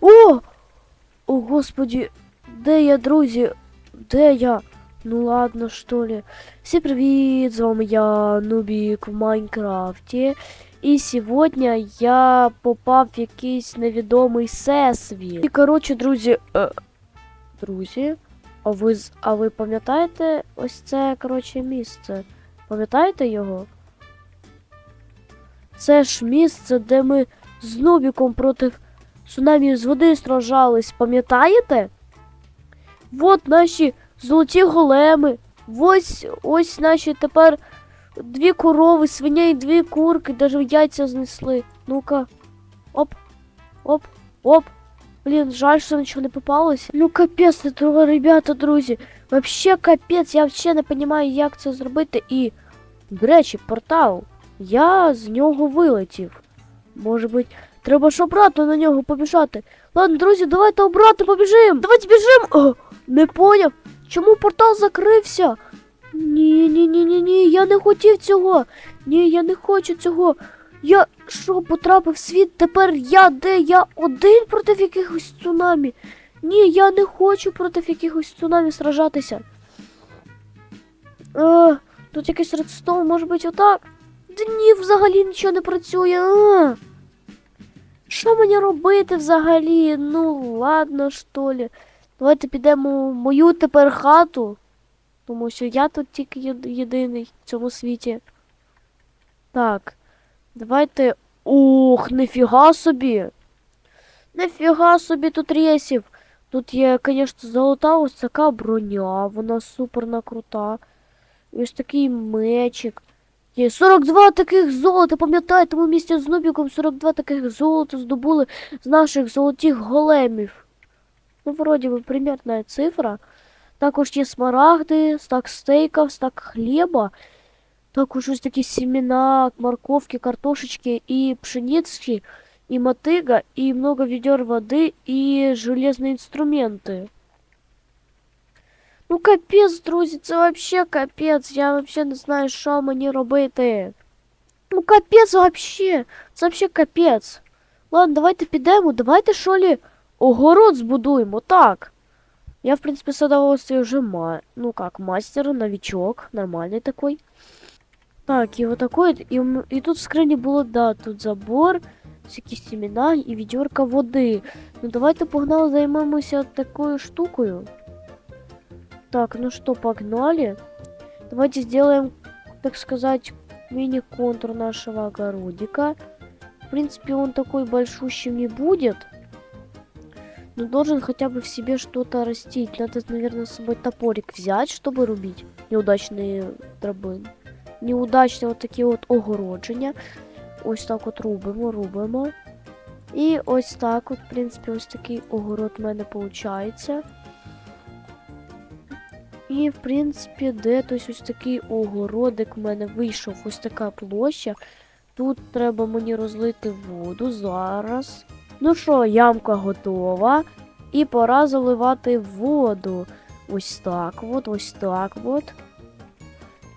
О! О, господі, де я, друзі? Де я? Ну ладно, що ли. Всім привіт! З вами я, Нубік в Майнкрафті. І сьогодні я попав в якийсь невідомий всесвіт. І коротше, друзі. Е, друзі, а ви, а ви пам'ятаєте ось це, коротше, місце? Пам'ятаєте його? Це ж місце, де ми з Нубіком проти цунамі з води сражались, пам'ятаєте? Вот наші золоті големи. Ось ось наші тепер дві корови, свиня і дві курки, навіть яйця знесли. Ну-ка. Оп, оп, оп. Блін, жаль, що нічого не попалося. Ну капець, ребята, друзі. Вообще капець, я взагалі не розумію, як це зробити. І, до речі, портал. Я з нього вилетів. Може бути, треба ж обратно на нього побіжати. Ладно, друзі, давайте обратно побіжимо. Давайте біжимо. Не поняв. Чому портал закрився? Ні, ні, ні, ні, ні, я не хотів цього. Ні, я не хочу цього. Я що, потрапив в світ? Тепер я де? Я один проти якихось цунамі. Ні, я не хочу проти якихось цунамі сражатися. Е, тут якийсь редстоун, може бути отак? Та ні, взагалі нічого не працює. А. Що мені робити взагалі? Ну, ладно, що ли. Давайте підемо в мою тепер хату. Тому що я тут тільки єдиний в цьому світі. Так. Давайте. Ух, нифіга собі. Нифіга собі тут рейсів. Тут є, звісно, золота ось така броня, вона суперна крута. Ось такий мечик. Є 42 таких золота, пам'ятаєте, ми місті з Нубіком 42 таких золота здобули з наших золотих големів. Ну, вроді би, примірна цифра. Також є смарагди, стак стейків, стак хліба. Також ось такі семена, морковки, картошечки і пшениці, і мотига, і много відер води, і железні інструменти. Ну капець, друзі, це вообще капець. Я вообще не знаю, що мені робити. Ну капець вообще. Це вообще капець. Ладно, давайте підемо, давайте що лі огород збудуємо, так. Я, в принципе, садоводстве уже ма... Ну как, мастер, новичок, нормальный такой. Так, и вот такой, и, м- и тут в скрині було, да, тут забор, всякі семена і відьорка води. Ну давайте погнали займемося такою штукою. Так, ну что, погнали. Давайте сделаем, так сказать, мини-контур нашего огородика. В принципе, он такой большущим не будет. Но должен хотя бы в себе что-то растить. Надо, наверное, с собой топорик взять, чтобы рубить неудачные драбини. Неудачні от такі от огородження. Ось так от рубимо, рубимо. І ось так от, в принципі, ось такий огород в мене виходить. І, в принципі, де ось ось такий огородик в мене вийшов, ось така площа. Тут треба мені розлити воду зараз. Ну що, ямка готова. І пора заливати воду. Ось так от, ось так от.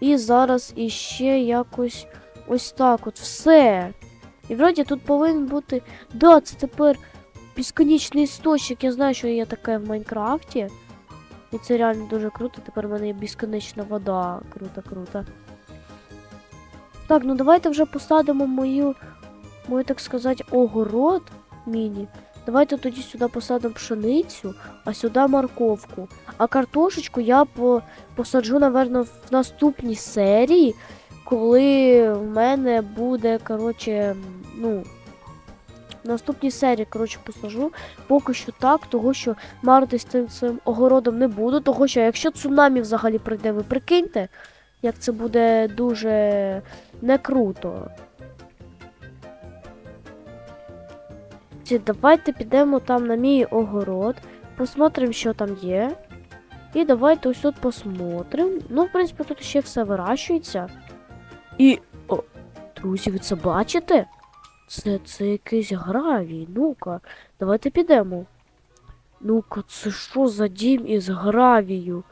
І зараз іще якось ось так от. Все. І вроді тут повинен бути. Да, це тепер безконечний істочник. Я знаю, що є таке в Майнкрафті. І це реально дуже круто. Тепер в мене є безконечна вода. Круто, круто. Так, ну давайте вже посадимо мою, мою, так сказати, огород міні. Давайте тоді сюди посадимо пшеницю, а сюди морковку. А картошечку я по, посаджу, напевно, в наступній серії, коли в мене буде, коротше, ну. Наступній серії, коротше, посажу. Поки що так, того що маритись цим своїм огородом не буду. Того що якщо цунамі взагалі прийде, ви прикиньте, як це буде дуже не круто. Давайте підемо там на мій огород, посмотрим, що там є. І давайте ось тут посмотрим. Ну, в принципі, тут ще все вирощується. І. О, друзі, ви це бачите? Це, це якийсь гравій. Ну-ка, давайте підемо. Ну-ка, це що за дім із гравію?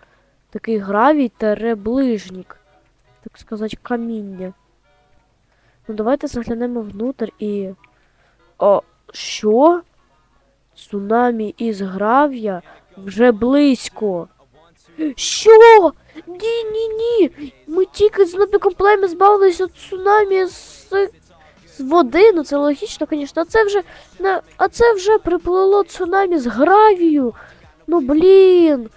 Такий гравій та ближнік. Так сказати, каміння. Ну, давайте заглянемо внутрь і. О, що? Цунамі із гравія вже близько. Що? Ні, ні, ні. Ми тільки з Нубіком плем'я збавилися цунамі з, з води. Ну це логічно, звісно. А це вже на, а це вже приплило цунамі з гравію. Ну блін.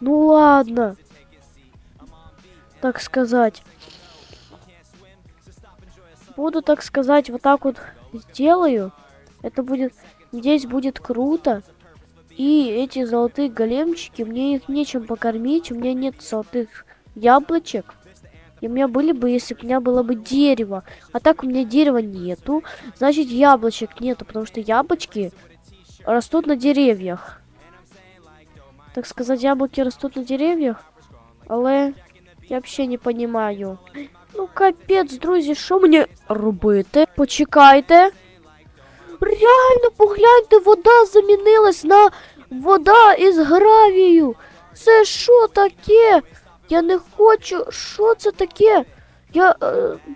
Ну ладно. Так сказать. Буду, так сказать, вот так вот сделаю. Это будет, здесь будет круто. И эти золотые големчики, мне их нечем покормить, у меня нет золотых яблочек. И у меня были бы, если бы у меня было бы дерево. А так у меня дерева нету, значит яблочек нету, потому что яблочки растут на деревьях. Так сказать, яблоки растут на деревьях, але я вообще не понимаю. Ну капець, друзі, що мені робити? Почекайте. Реально, погляньте, вода замінилась на вода із гравію. Це що таке? Я не хочу. Що це таке? Я.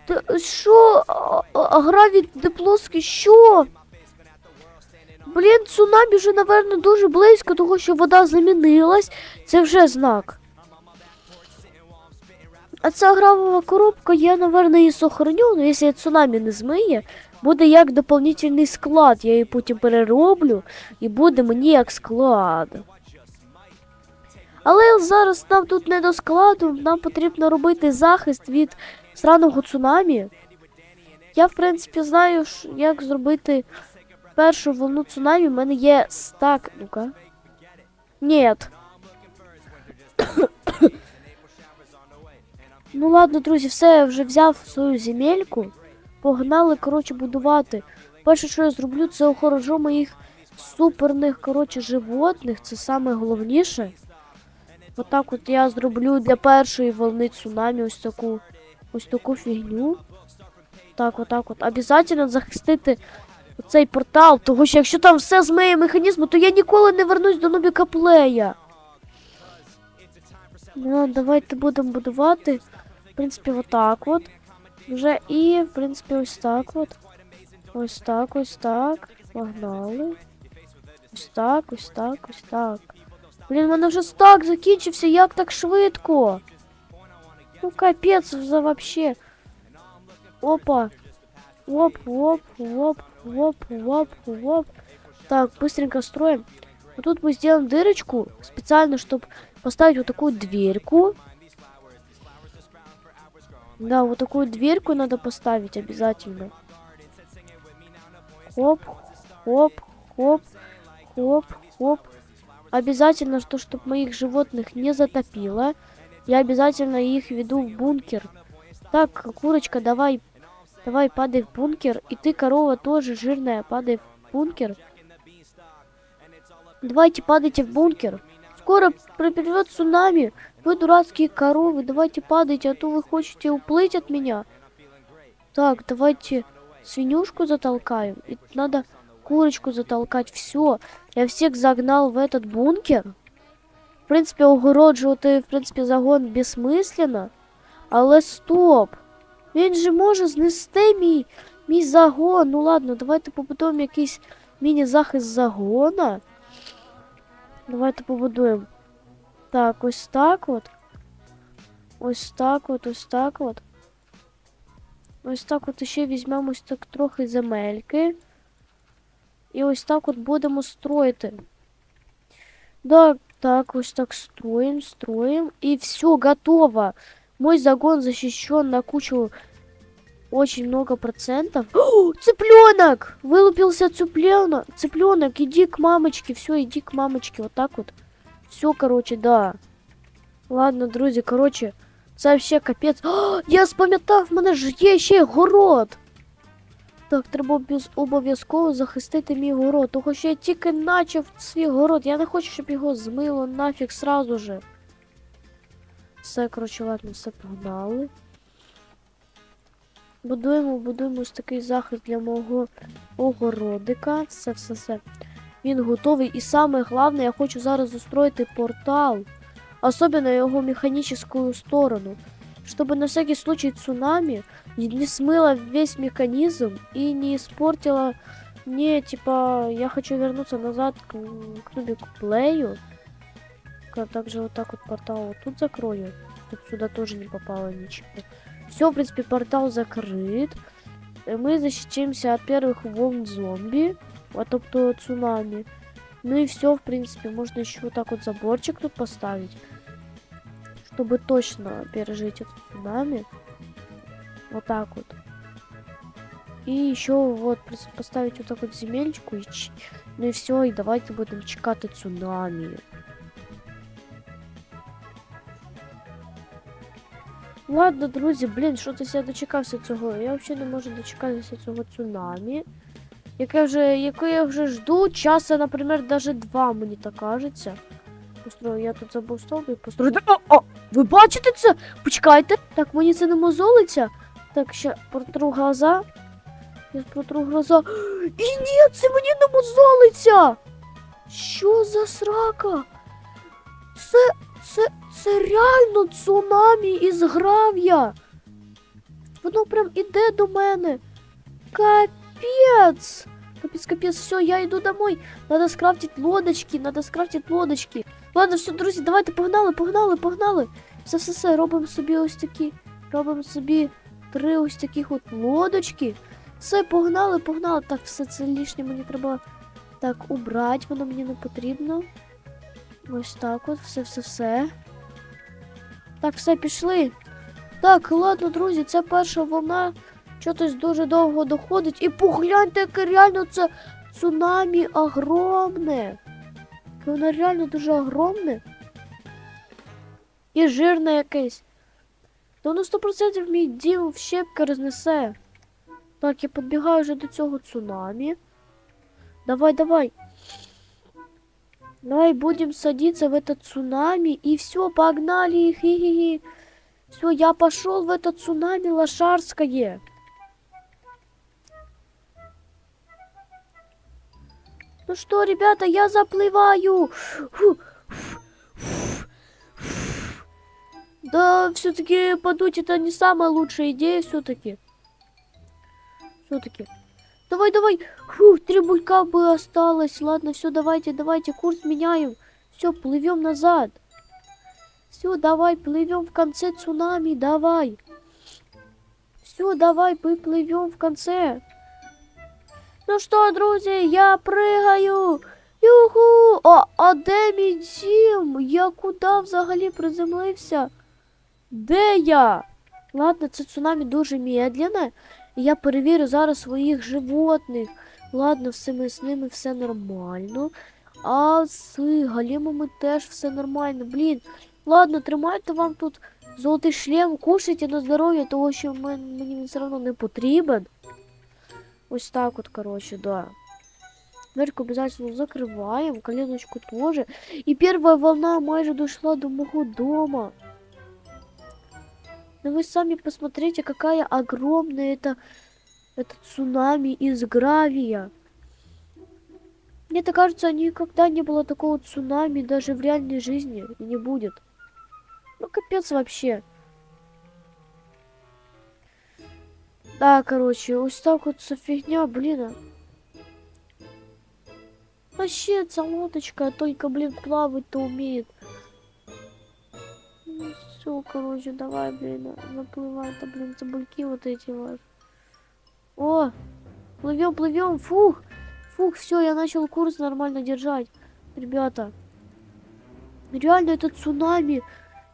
е, Що? А, а гравій де плоский? Що? Блін, цунамі вже, напевно, дуже близько, того що вода замінилась. Це вже знак. А ця гравова коробка, я, напевно, її сохраню, але якщо цунамі не змиє, буде як доповнительний склад. Я її потім перероблю і буде мені як склад. Але зараз нам тут не до складу, нам потрібно робити захист від сраного цунамі. Я, в принципі, знаю, як зробити першу волну цунамі. У мене є стак. Ну-ка. Нет. Ну ладно, друзі, все, я вже взяв свою земельку. Погнали, коротше, будувати. Перше, що я зроблю, це охорожу моїх суперних, коротше, животних. Це саме головніше. Отак от я зроблю для першої волни цунамі ось таку ось таку фігню. Так, отак от. Обязательно захистити цей портал, тому що якщо там все змиє механізму, то я ніколи не вернусь до Нубіка Плея. Ну, давайте будемо будувати. В принципі, отак от. Вже і, в принципі, ось так от. Ось так, ось так. Погнали. Ось так, ось так, ось так. Блін, в мене вже стак закінчився, як так швидко? Ну капець за вообще. Опа. Оп, оп, оп, оп, оп, оп. Так, быстренько строим. Вот тут мы сделаем дырочку специально, чтобы поставить вот такую дверьку. Да, вот такую дверьку надо поставить обязательно. Хоп, хоп, хоп, хоп, хоп. Обязательно, что чтобы моих животных не затопило. Я обязательно их веду в бункер. Так, курочка, давай, давай, падай в бункер. И ты, корова, тоже жирная, падай в бункер. Давайте падайте в бункер. Скоро припливет цунами. Вы дурацкие коровы, давайте падайте, а то вы хотите уплыть от меня. Так, давайте свинюшку затолкаем. И надо курочку затолкать. Все. Я всех загнал в этот бункер. В принципі, огороджувати, в принципі, загон безсмислено. Але стоп! Він же може знести мій, мій загон. Ну ладно, давайте побудуємо якийсь міні-захист загона. Давайте побудуємо. Так, ось так от. Ось так от, ось так от. Ось так от ще візьмемо ось так трохи земельки. І ось так от будемо строїти. Да, так, ось так строим, строим. И все, готово. Мой загон защищен на кучу очень много процентов. О, цыпленок! Вылупился цыпленок. Цыпленок, иди к мамочке. Все, иди к мамочке. Вот так вот. Все, короче, да. Ладно, друзі, короче, це вообще капець. О, я спам'ятав, в мене ж є ще й город. Так, треба обов'язково захистити мій город. Того що я тільки начав свій город. Я не хочу, щоб його змило нафіг сразу же. Все, коротше, ладно, все погнали. Будуємо, будуємо ось такий захист для мого огородика. Все, все, все. Він готовий. І саме головне, я хочу зараз устроїти портал. Особенно його механическую сторону. Чтобы на всякий случай цунами не смыло весь механизм и не испортило Не, типа, я хочу вернуться назад к, к нубику плею. Также вот так вот портал вот тут закрою. Чтоб сюда тоже не попало ничего. Все, в принципе, портал закрыт. Э, Мы защитимся от первых волн зомби. От тобто цунами. Ну и все, в принципе, можно еще вот так вот заборчик тут поставить. Чтобы точно пережить это цунами. Вот так вот. И еще вот поставить вот так вот земельку. И Ну и все, и давайте будем чекати цунами. Ладно, друзі, блін, що я дочекався цього? Я взагалі не можу дочекатися цього цунамі. Яке вже, яке я вже жду. Часа, наприклад, навіть два, мені так кажеться. Построю, я тут забув стовби построїти. О, о! Ви бачите це? Почекайте. Так, мені це не мозолиться. Так, ще протру глаза. Я протру глаза. І ні, це мені не мозолиться! Що за срака? Це, це, це реально цунамі із грав'я. Воно прям іде до мене. Капець. Капець, капець, все, я йду домой. Надо скрафтити лодочки, надо скрафтити лодочки. Ладно, все, друзі, давайте погнали, погнали, погнали. Все, все, все, робимо собі ось такі. Робимо собі три ось таких от лодочки. Все, погнали, погнали. Так, все це лишнє мені треба так убрати, воно мені не потрібно. Ось так от, все, все, все. Так, все, пішли. Так, ладно, друзі, це перша волна. Щось дуже довго доходить. І погляньте, яке реально це цунамі огромне. Яке Воно реально дуже огромне. І жирне якесь. Та воно 100% мій дім в щепки рознесе. Так, я підбігаю вже до цього цунамі. Давай, давай. Давай будем садиться в это цунами. И все, погнали. Хи-хи-хи. Все, я пошел в это цунами лошарское. Ну что, ребята, я заплываю. Фу, фу, фу, фу. Да, все-таки подуть это не самая лучшая идея, все-таки. Все-таки. Давай, давай. Фух, три булька бы осталось. Ладно, все, давайте, давайте, курс меняем. Все, плывем назад. Все, давай, плывем в конце цунами, давай. Все, давай, мы плывем в конце. Ну что, друзі, я пригаю. Юху! А, а де мій дім? Я куди взагалі приземлився? Де я? Ладно, це цунамі дуже медленне. Я перевірю зараз своїх животних. Ладно, все ми з ними все нормально. А з галімами теж все нормально. Блін. Ладно, тримайте вам тут золотий шлем, кушайте на здоров'я, того що мені він все одно не потрібен. Ось так от, короче, да. Дверку обязательно закрываем, коленочку тоже. И первая волна майже дошла до моего дома. Но вы сами посмотрите, какая огромная это, это цунами из гравия. Мне так кажется, никогда не было такого цунами даже в реальной жизни и не будет. Ну капец вообще. Да, короче, вот вся фигня, блин. Вообще, эта лодочка только, блин, плавать-то умеет. все, короче, давай, блин, наплывай-то, блин, забульки вот эти вот. О, плывем, плывем, фух, фух, все, я начал курс нормально держать, ребята. Реально, это цунами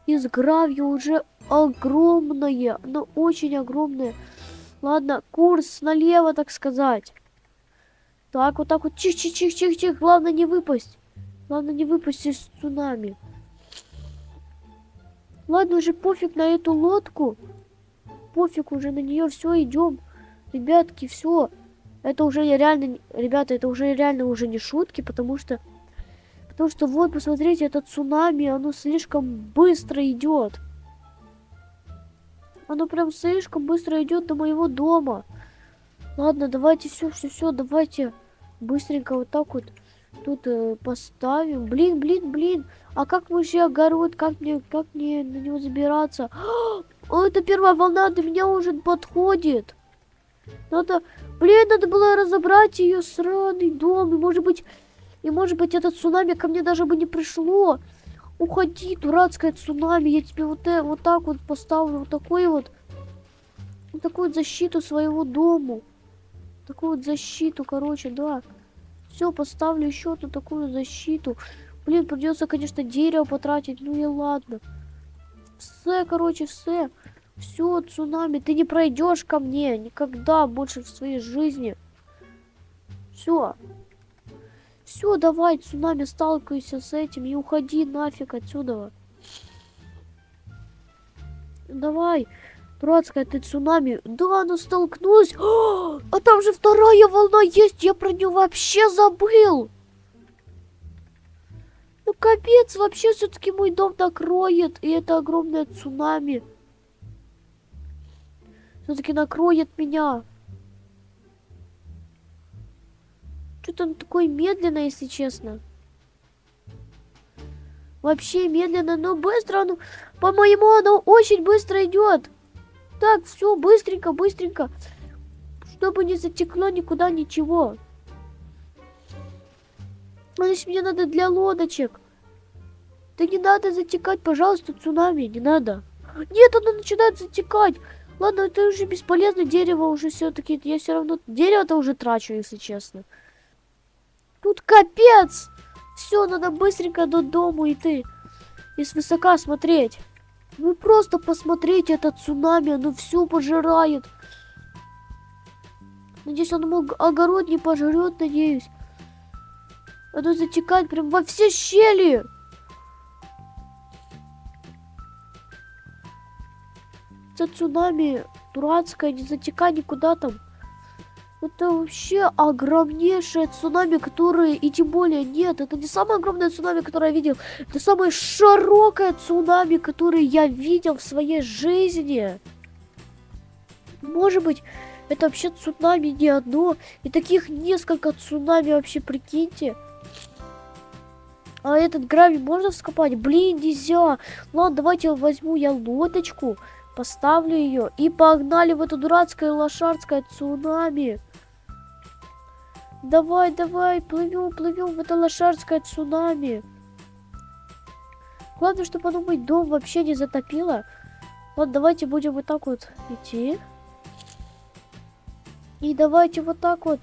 из гравия уже огромное, но очень огромное. Ладно, курс налево, так сказать. Так, вот так вот, чих-чих-чих-чих-чих, главное не выпасть. Главное не выпасть из цунами. Ладно, уже пофиг на эту лодку. Пофиг уже на нее, все, идем. Ребятки, все. Это уже я реально, ребята, это уже реально уже не шутки, потому что, потому что вот, посмотрите, это цунами, оно слишком быстро идет. Оно прям слишком быстро идет до моего дома. Ладно, давайте все, все, все, давайте быстренько вот так вот тут э, поставим. Блин, блин, блин. А как мужья огород? Как мне, как мне на него забираться? О, это первая волна до меня уже подходит. Надо Блин, надо было разобрать ее сраный дом. И может быть, и может быть этот цунами ко мне даже бы не пришло. Уходи, дурацкое цунами. Я тебе вот, э, вот так вот поставлю. Вот такой вот. Вот такую вот защиту своего дому. Такую вот защиту, короче, да. Все, поставлю еще одну такую защиту. Блин, придется, конечно, дерево потратить. Ну и ладно. Все, короче, все. Все, цунами, ты не пройдешь ко мне никогда больше в своей жизни. Все. Все, давай, цунами, сталкивайся с этим и уходи нафиг отсюда. Давай, дурацкая ты цунами. Да, она столкнулась. А, а там же вторая волна есть, я про нее вообще забыл. Ну капец, вообще все-таки мой дом накроет, и это огромное цунами. Все-таки накроет меня. Что-то он такой медленно, если честно. Вообще медленно, но быстро. Ну, по-моему, оно очень быстро идет. Так, все, быстренько, быстренько. Чтобы не затекло никуда ничего. Значит, мне надо для лодочек. Да не надо затекать, пожалуйста, цунами, не надо. Нет, оно начинает затекать. Ладно, это уже бесполезно, дерево уже все-таки, я все равно дерево-то уже трачу, если честно. Тут капец! Все, надо быстренько до дому идти. И свысока смотреть. Вы просто посмотрите, это цунами, оно все пожирает. Надеюсь, он мог огород не пожрет, надеюсь. Оно затекает прям во все щели. Это цунами дурацкое, не затекай никуда там. Это вообще огромнейшее цунами, которое... И тем более, нет, это не самое огромное цунами, которое я видел. Это самое широкое цунами, которое я видел в своей жизни. Может быть, это вообще цунами не одно. И таких несколько цунами вообще, прикиньте. А этот гравий можно вскопать? Блин, нельзя. Ладно, давайте возьму я лодочку, поставлю ее и погнали в это дурацкое лошадское цунами. Давай, давай, плывем, плывем в это лошадское цунами. Главное, чтобы оно мой дом вообще не затопило. Вот давайте будем вот так вот идти. И давайте вот так вот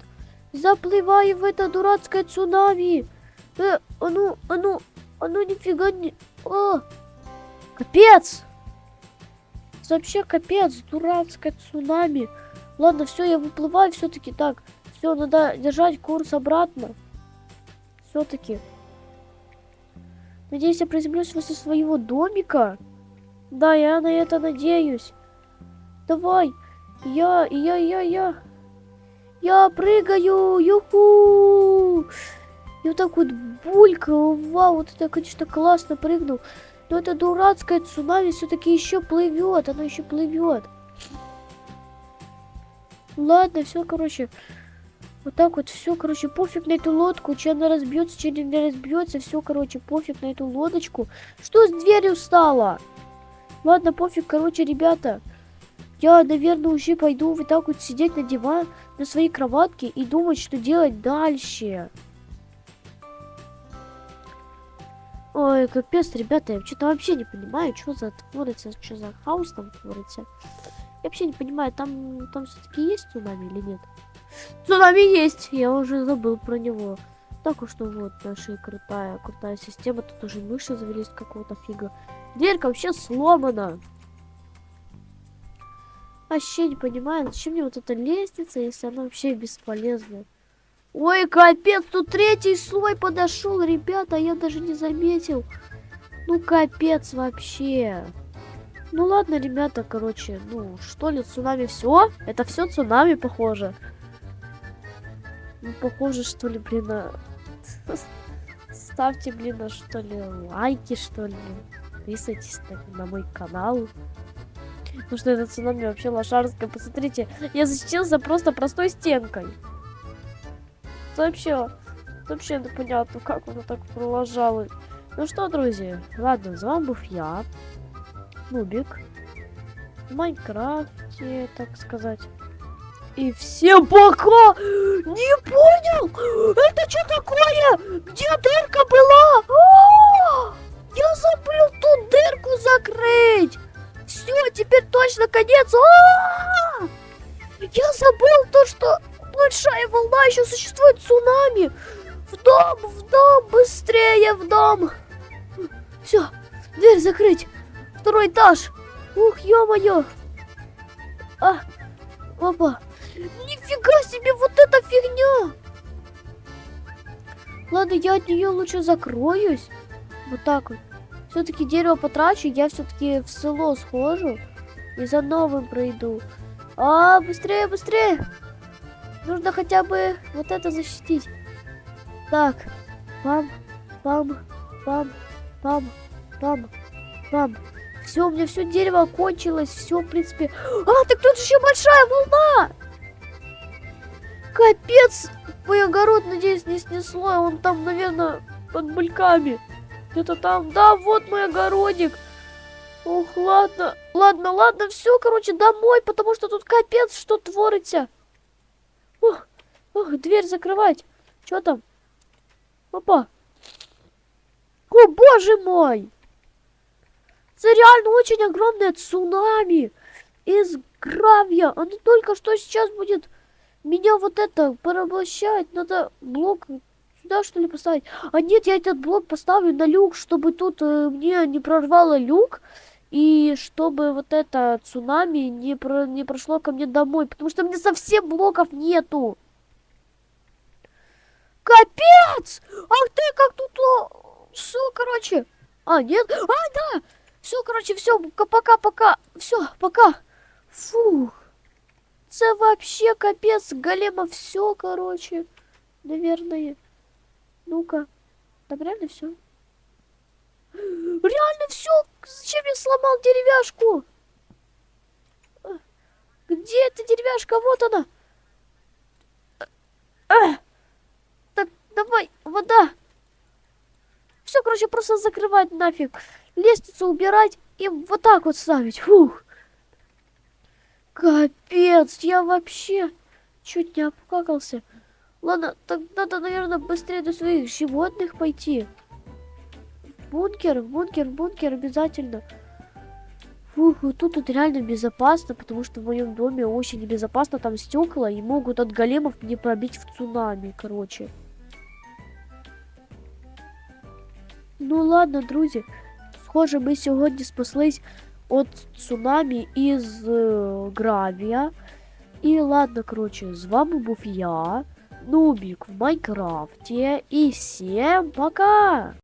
заплываем в это дурацкое цунами. Э, ну, а ну нифига не... О, капец! Вообще капец, дурацкое цунами. Ладно, все, я выплываю все-таки так. Все, надо держать курс обратно. Все-таки. Надеюсь, я приземлюсь возле своего домика. Да, я на это надеюсь. Давай. Я, я, я, я. Я прыгаю. Юху. И вот так вот булькаю. Вау, вот это, конечно, классно прыгнул. Но это дурацкое цунами все-таки еще плывет. Оно еще плывет. Ладно, все, короче. Вот так вот, все, короче, пофиг на эту лодку, че она разбьется, че не разбьется, все, короче, пофиг на эту лодочку. Что с дверью стало? Ладно, пофиг, короче, ребята. Я, наверное, уже пойду вот так вот сидеть на диван, на своей кроватке и думать, что делать дальше. Ой, капец, ребята, я что-то вообще не понимаю, что за творится, что за хаос там творится. Я вообще не понимаю, там, там все-таки есть цунами или нет? Цунами есть! Я уже забыл про него. Так уж, что вот наша крутая, крутая система. Тут уже мыши завелись какого-то фига. Дверка вообще сломана. Вообще не понимаю, зачем мне вот эта лестница, если она вообще бесполезная. Ой, капец, тут третий слой подошел, ребята, я даже не заметил. Ну, капец вообще. Ну ладно, ребята, короче, ну что ли, цунами все? Это все цунами, похоже. Ну, похоже, что ли, блин, на... Ставьте, блин, на что ли, лайки, что ли. Подписывайтесь на, на мой канал. Потому что это цунами вообще лошарская. Посмотрите, я защитился просто простой стенкой. Это вообще, это вообще непонятно, как оно так продолжалось. Ну что, друзья, ладно, с вами был я, Нубик, в Майнкрафте, так сказать. И всем пока! Не понял! Это что такое? Где дырка была? А, Я забыл ту дырку закрыть! Все, теперь точно конец! А! Я забыл то, что большая волна еще существует цунами! В дом, в дом, быстрее в дом! Все, дверь закрыть! Второй этаж! Ух, ё-моё! А, опа! Нифига себе, вот эта фигня! Ладно, я от нее лучше закроюсь. Вот так вот. Все-таки дерево потрачу, я все-таки в село схожу и за новым пройду. А, быстрее, быстрее! Нужно хотя бы вот это защитить. Так, пам, пам, пам, пам, пам, пам. Все, у меня все дерево кончилось, все, в принципе. А, так тут еще большая волна! Капец! Мой огород, надеюсь, не снесло. Он там, наверное, под бульками. Где-то там. Да, вот мой огородик. Ох, ладно. Ладно, ладно, все, короче, домой, потому что тут капец, что творится. Ох, ох, дверь закрывать. Что там? Опа. О, боже мой! Это реально очень огромное цунами из гравия. Оно только что сейчас будет меня вот это порабощать. Надо блок сюда, что ли, поставить? А нет, я этот блок поставлю на люк, чтобы тут э, мне не прорвало люк. И чтобы вот это цунами не, про, не прошло ко мне домой. Потому что меня совсем блоков нету. Капец! Ах ты, как тут... Все, короче. А, нет? А, да! Все, короче, все, пока-пока. Все, пока. Фух. Це вообще капец, голема все, короче. Наверное. Ну-ка. Там реально все. Реально все. Зачем я сломал деревяшку? Где эта деревяшка? Вот она. Так, давай, вода. Все, короче, просто закрывать нафиг. Лестницу убирать и вот так вот ставить. Фух. Капец, я вообще чуть не обкакался. Ладно, так надо, наверное, быстрее до своих животных пойти. Бункер, бункер, бункер обязательно. Фух, вот тут, тут реально безопасно, потому что в моем доме очень небезопасно, там стекла и могут от големов не пробить в цунами, короче. Ну ладно, друзі. Схоже, ми сьогодні спаслись від цунамі із е, гравія. І ладно, коротше, з вами був я, Нубік в Майнкрафті. І всім пока!